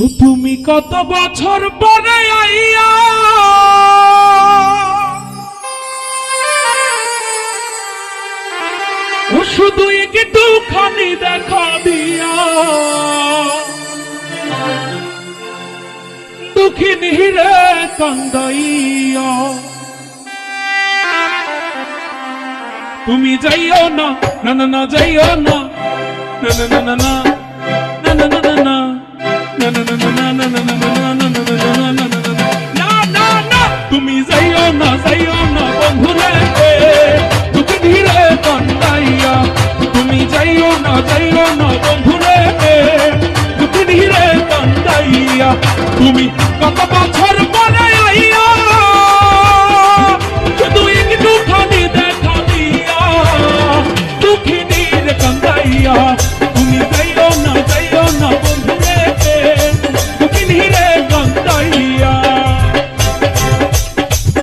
ও তুমি কত বছর পরে আইয়া? ও শুধু একটু খানি দেখা দিয়া। দুঃখিনী রে কান্দাইয়া। তুমি যাইও না না না যাইও না না না না না। তুমি যাইও না যাইও না, বন্ধুরে দুঃখ ধীরে কান্দাইয়া। তুমি যাইও না যাইও না, বন্ধুরে দুঃখ ধীরে কান্দাইয়া। তুমি কত বছর